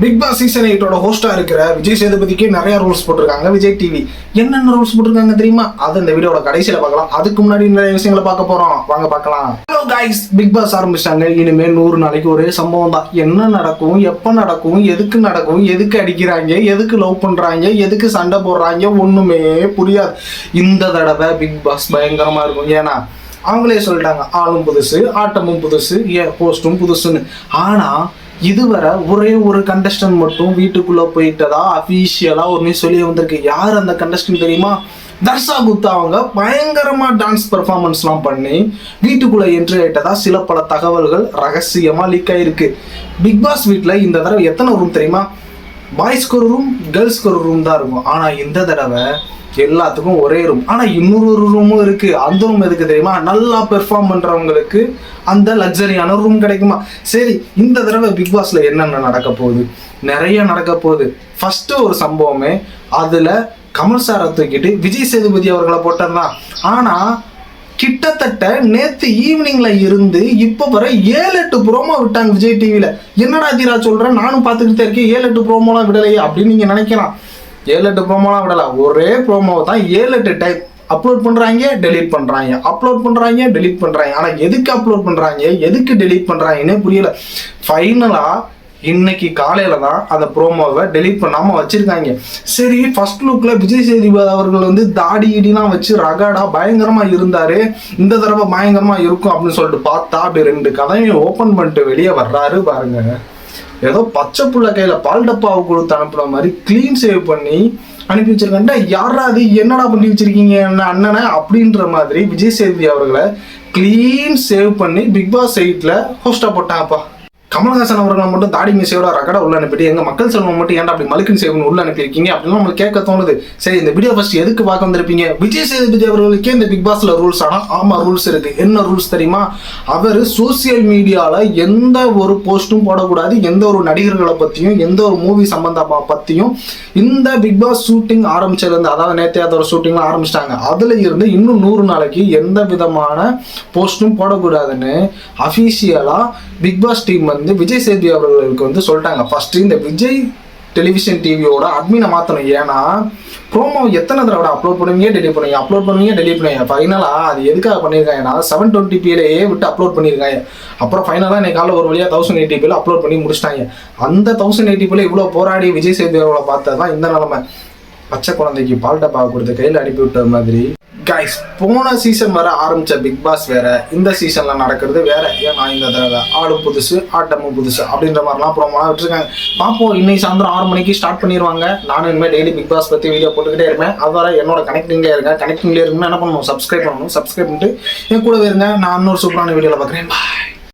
Big pass season எயிட்டோட ஹோஸ்டா இருக்கிற விஜய் சேதுபதிக்கு நிறைய ரூல்ஸ் போட்டிருக்காங்க விஜய் டிவி என்னென்ன ரூல்ஸ் போட்டிருக்காங்க தெரியுமா? அது இந்த வீடியோட கடைசியில பார்க்கலாம். அதுக்கு முன்னாடி நிறைய விஷயங்களை பார்க்க போறோம். வாங்க பார்க்கலாம். ஹலோ கைஸ் பிக் பாஸ் ஆரம்பிச்சிட்டாங்க. இனிமே நூறு நாளைக்கு ஒரே சம்பவம் தான். என்ன நடக்கும் எப்ப நடக்கும் எதுக்கு நடக்கும் எதுக்கு அடிக்கிறாங்க எதுக்கு லவ் பண்றாங்க எதுக்கு சண்டை போடுறாங்க ஒண்ணுமே புரியாது. இந்த தடவை பிக் பாஸ் பயங்கரமா இருக்கும். ஏன்னா அவங்களே சொல்லிட்டாங்க ஆளும் புதுசு ஆட்டமும் புதுசு ஏ போஸ்டும் புதுசுன்னு. ஆனா இதுவரை ஒரே ஒரு கண்டஸ்டன்ட் மட்டும் வீட்டுக்குள்ள போயிட்டதா? அபிஷியலா ஒரு நியூஸ் சொல்லி வந்திருக்கு. யார் அந்த கண்டஸ்டன்ட் தெரியுமா? தர்ஷா குப்தா அவங்க பயங்கரமா டான்ஸ் பெர்ஃபார்மன்ஸ்லாம் பண்ணி வீட்டுக்குள்ள என்ட்ரி ஆயிட்டதா? சில பல தகவல்கள் ரகசியமா லீக் ஆயிருக்கு. பிக் பாஸ் வீட்டில் இந்த தடவை எத்தனை வரும் தெரியுமா? பாய்ஸ்க்கு ஒரு ரூம் கேர்ள்ஸ்க்கு ஒரு ரூம் தான் இருக்கும். ஆனால் இந்த தடவை எல்லாத்துக்கும் ஒரே ரூம் ஆனால் இன்னொரு ரூமும் இருக்குது அந்த ரூம் எதுக்கு தெரியுமா? நல்லா பெர்ஃபார்ம் பண்ணுறவங்களுக்கு அந்த லக்ஸரியான ரூம் கிடைக்குமா? சரி இந்த தடவை பிக் பாஸில் என்னென்ன நடக்க போகுது? நிறைய நடக்க போகுது. ஃபஸ்ட்டு ஒரு சம்பவமே அதில் கமல் சாரை தூக்கிட்டு விஜய் சேதுபதி அவர்களை போட்டதுதான். ஆனால் கிட்டத்தட்ட நேத்து ஈவினிங்ல இருந்து இப்போ வர ஏழு எட்டு ப்ரோமோ விட்டாங்க விஜய் டிவியில என்னடா தீரா சொல்றேன் நானும் பார்த்துக்கிட்டே இருக்கேன். ஏழு எட்டு ப்ரோமோலாம் விடலையே அப்படின்னு நீங்க நினைக்கலாம். ஏழு எட்டு ப்ரோமோலாம் விடல. ஒரே ப்ரோமோவை தான் ஏழு எட்டு டைப் அப்லோட் பண்றாங்க டெலீட் பண்றாங்க. அப்லோட் பண்றாங்க டெலீட் பண்றாங்க. ஆனா எதுக்கு அப்லோட் பண்றாங்க? எதுக்கு டெலீட் பண்றாங்கன்னே புரியல. ஃபைனலா இன்னைக்கு காலையில தான் அந்த ப்ரோமோவை டெலீட் பண்ணாம வச்சிருக்காங்க. சரி ஃபர்ஸ்ட் லுக்ல விஜய் சேதுபதி அவர்கள் வந்து தாடி இடிலாம் வச்சு ரகடா பயங்கரமா இருந்தாரு. இந்த தடவை பயங்கரமா இருக்கும் அப்படின்னு சொல்லிட்டு பார்த்தா அப்படி ரெண்டு கதையும் ஓபன் பண்ணிட்டு வெளியே வர்றாரு பாருங்க. ஏதோ பச்சை புள்ள கையில பால் டப்பாவை கொடுத்து அனுப்புற மாதிரி க்ளீன் சேவ் பண்ணி அனுப்பி வச்சிருக்காண்டா யாரா அது என்னடா பண்ணி வச்சிருக்கீங்க என்ன அண்ணனை? அப்படின்ற மாதிரி விஜய் சேதுபதி அவர்களை க்ளீன் சேவ் பண்ணி பிக் பாஸ் எயிட்ல ஹோஸ்டா போட்டான்ப்பா கமல்ஹாசன் அவர்களை மட்டும் தாடி மீசையோட ரகடா உள்ள அனுப்பிட்டு எங்க மக்கள் செல்வம் மட்டும் ஏன்டா அப்படி மலுக்கின் செய்வன் உள்ள அனுப்பியிருக்கீங்க? அப்படின்னு நம்மளுக்கு கேட்க தோணுது. சரி இந்த வீடியோ ஃபர்ஸ்ட் எதுக்கு பார்க்க வந்திருப்பீங்க? விஜய் சேதுபதி அவர்களுக்கே இந்த பிக் பாஸ்ல ரூல்ஸ் ஆனா ஆமா ரூல்ஸ் இருக்கு. என்ன ரூல்ஸ் தெரியுமா? அவர் சோசியல் மீடியால எந்த ஒரு போஸ்டும் போடக்கூடாது. எந்த ஒரு நடிகர்களை பத்தியும் எந்த ஒரு மூவி சம்பந்தமா பத்தியும் இந்த பிக் பாஸ் ஷூட்டிங் ஆரம்பிச்சதுலேருந்து அதாவது நேத்தே அதோட ஷூட்டிங்லாம் ஆரம்பிச்சிட்டாங்க. அதுல இருந்து இன்னும் நூறு நாளைக்கு எந்த விதமான போஸ்டும் போடக்கூடாதுன்னு அஃபீஷியலா பிக் பாஸ் டீம் வந்து வந்து விஜய் சேதுபதி அவர்களுக்கு வந்து சொல்லிட்டாங்க. ஃபர்ஸ்ட் இந்த விஜய் டெலிவிஷன் டிவியோட அட்மினை மாற்றணும் ஏன்னா ப்ரோமோ எத்தனை தடவை அப்லோட் பண்ணுவீங்க டெலிட் பண்ணுவீங்க? அப்லோட் பண்ணுவீங்க டெலிட் பண்ணுவீங்க. ஃபைனலாக அது எதுக்காக பண்ணியிருக்காங்கன்னா செவன் டுவெண்ட்டி பிலேயே விட்டு அப்லோட் பண்ணியிருக்காங்க. அப்புறம் ஃபைனலாக இன்னைக்கு காலைல ஒரு வழியாக தௌசண்ட் எயிட்டி பியில் அப்லோட் பண்ணி முடிச்சிட்டாங்க. அந்த தௌசண்ட் எயிட்டி பியில் இவ்வளோ போராடி விஜய் சேதுபதி அவர்களை பார்த்தது தான் இந்த நிலமை. பச்சை குழந்தைக்கு பால் டப்பா கொடுத்து கையில் அனுப்பி விட்ட மாதிரி. கைஸ் போன சீசன் வர ஆரம்பிச்ச பிக் பாஸ் வேற. இந்த சீசன்ல நடக்கிறது வேற. ஏன்னா இந்த தடவை ஆளும் புதுசு ஆட்டமும் புதுசு அப்படின்ற மாதிரிலாம் ப்ரோமோலாம் விட்டுருக்காங்க. பார்ப்போம். இன்னைக்கு சாயந்தரம் ஆறு மணிக்கு ஸ்டார்ட் பண்ணிடுவாங்க நானும் இனிமேல் டெய்லி பிக் பாஸ் பத்தி வீடியோ போட்டுக்கிட்டே இருப்பேன். அது வர என்னோட கனெக்டிங்லேயே இருங்க. கனெக்டிங்லேயே இருக்குன்னு என்ன பண்ணணும் சப்ஸ்கிரைப் பண்ணணும். சப்ஸ்கிரைப் பண்ணிட்டு என் கூட இருங்க. நான் இன்னொரு சூப்பரான வீடியோவில் பார்க்குறேன். பாய்